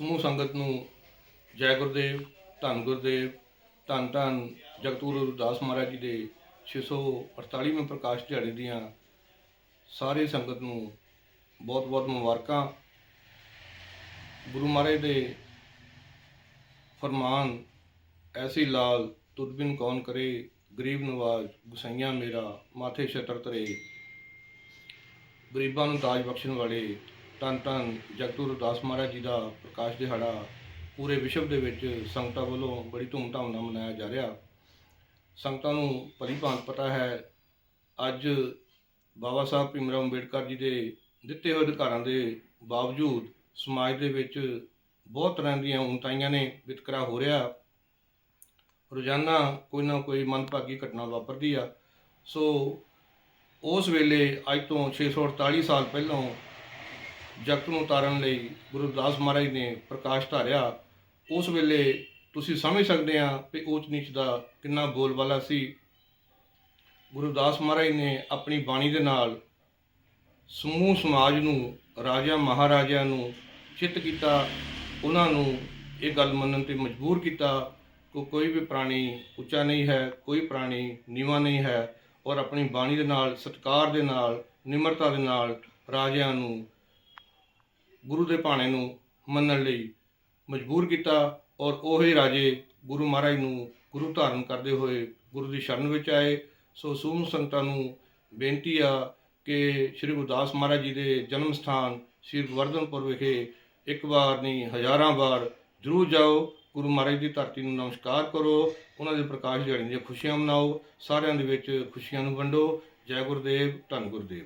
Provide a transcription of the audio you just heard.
ਸਮੂਹ ਸੰਗਤ ਨੂੰ ਜੈ ਗੁਰਦੇਵ, ਧੰਨ ਗੁਰਦੇਵ, ਧੰਨ ਧੰਨ ਜਗਤਗੁਰੂ ਰਵਿਦਾਸ ਮਹਾਰਾਜ ਜੀ ਦੇ 648ਵੇਂ ਪ੍ਰਕਾਸ਼ ਦਿਹਾੜੇ ਦੀਆਂ ਸਾਰੇ ਸੰਗਤ ਨੂੰ ਬਹੁਤ ਬਹੁਤ ਮੁਬਾਰਕਾਂ। ਗੁਰੂ ਮਹਾਰਾਜ ਦੇ ਫਰਮਾਨ, ਐਸੀ ਲਾਲ ਤੁਦਬਿਨ ਕੌਣ ਕਰੇ, ਗਰੀਬ ਨਵਾਜ ਗੁਸਾਈਆਂ ਮੇਰਾ, ਮਾਥੇ ਛਤਰ ਤਰੇ ਗਰੀਬਾਂ ਨੂੰ ਤਾਜ ਬਖਸ਼ਣ ਵਾਲੇ ਧੰਨ ਧੰਨ ਜਗਤਗੁਰੂ ਰਵਿਦਾਸ ਮਹਾਰਾਜ ਜੀ ਦਾ ਪ੍ਰਕਾਸ਼ ਦਿਹਾੜਾ ਪੂਰੇ ਵਿਸ਼ਵ ਦੇ ਵਿੱਚ ਸੰਗਤਾਂ ਵੱਲੋਂ ਬੜੀ ਧੂਮਧਾਮ ਨਾਲ ਮਨਾਇਆ ਜਾ ਰਿਹਾ। ਸੰਗਤਾਂ ਨੂੰ ਭਲੀ ਭਾਂਤ ਪਤਾ ਹੈ। ਅੱਜ ਬਾਬਾ ਸਾਹਿਬ ਭੀਮਰਾਓ ਅੰਬੇਡਕਰ ਜੀ ਦੇ ਦਿੱਤੇ ਹੋਏ ਅਧਿਕਾਰਾਂ ਦੇ ਬਾਵਜੂਦ ਸਮਾਜ ਦੇ ਵਿੱਚ ਬਹੁਤ ਤਰ੍ਹਾਂ ਦੀਆਂ ਉਨਤਾਈਆਂ ਨੇ ਵਿਤਕਰਾ ਹੋ ਰਿਹਾ। ਰੋਜ਼ਾਨਾ ਕੋਈ ਨਾ ਕੋਈ ਮਨਭਾਗੀ ਘਟਨਾ ਵਾਪਰਦੀ ਆ। ਸੋ ਉਸ ਵੇਲੇ ਅੱਜ ਤੋਂ 648 ਸਾਲ ਪਹਿਲਾਂ ਜਗਤ ਨੂੰ ਉਤਾਰਨ ਲਈ ਗੁਰੂ ਰਵਿਦਾਸ ਮਹਾਰਾਜ ਨੇ ਪ੍ਰਕਾਸ਼ ਧਾਰਿਆ, ਉਸ ਵੇਲੇ ਤੁਸੀਂ ਸਮਝ ਸਕਦੇ ਆ ਕਿ ਊਚ ਨੀਚ ਦਾ ਕਿੰਨਾ ਬੋਲਬਾਲਾ ਸੀ। ਗੁਰੂ ਰਵਿਦਾਸ ਮਹਾਰਾਜ ਨੇ ਆਪਣੀ ਬਾਣੀ ਦੇ ਨਾਲ ਸਮੂਹ ਸਮਾਜ ਨੂੰ ਰਾਜਾ ਮਹਾਰਾਜਿਆਂ ਨੂੰ ਚਿੱਤ ਕੀਤਾ, ਉਹਨਾਂ ਨੂੰ ਇਹ ਗੱਲ ਮੰਨਣ ਤੇ ਮਜਬੂਰ ਕੀਤਾ ਕਿ ਕੋਈ ਵੀ ਪ੍ਰਾਣੀ ਉੱਚਾ ਨਹੀਂ ਹੈ, ਕੋਈ ਪ੍ਰਾਣੀ ਨੀਵਾਂ ਨਹੀਂ ਹੈ ਔਰ ਆਪਣੀ ਬਾਣੀ ਦੇ ਨਾਲ, ਸਤਕਾਰ ਦੇ ਨਾਲ, ਨਿਮਰਤਾ ਦੇ ਨਾਲ ਰਾਜਿਆਂ ਨੂੰ ਗੁਰੂ ਦੇ ਭਾਣੇ ਨੂੰ ਮੰਨਣ ਲਈ ਮਜਬੂਰ ਕੀਤਾ ਔਰ ਉਹੀ ਰਾਜੇ ਗੁਰੂ ਮਹਾਰਾਜ ਨੂੰ ਗੁਰੂ ਧਾਰਨ ਕਰਦੇ ਹੋਏ ਗੁਰੂ ਦੀ ਸ਼ਰਨ ਵਿੱਚ ਆਏ। ਸੋ ਸੂਮ ਸੰਗਤਾਂ ਨੂੰ ਬੇਨਤੀ ਆ ਕਿ ਸ੍ਰੀ ਗੁਰਦਾਸ ਮਹਾਰਾਜ ਜੀ ਦੇ ਜਨਮ ਸਥਾਨ ਸ੍ਰੀ ਗੁਰਵਰਧਨਪੁਰ ਵਿਖੇ ਇੱਕ ਵਾਰ ਨਹੀਂ, ਹਜ਼ਾਰਾਂ ਵਾਰ ਜ਼ਰੂਰ ਜਾਓ। ਗੁਰੂ ਮਹਾਰਾਜ ਦੀ ਧਰਤੀ ਨੂੰ ਨਮਸਕਾਰ ਕਰੋ। ਉਹਨਾਂ ਦੇ ਪ੍ਰਕਾਸ਼ ਦਿਹਾੜੇ ਦੀਆਂ ਖੁਸ਼ੀਆਂ ਮਨਾਓ। ਸਾਰਿਆਂ ਦੇ ਵਿੱਚ ਖੁਸ਼ੀਆਂ ਨੂੰ ਵੰਡੋ। ਜੈ ਗੁਰਦੇਵ, ਧੰਨ ਗੁਰਦੇਵ।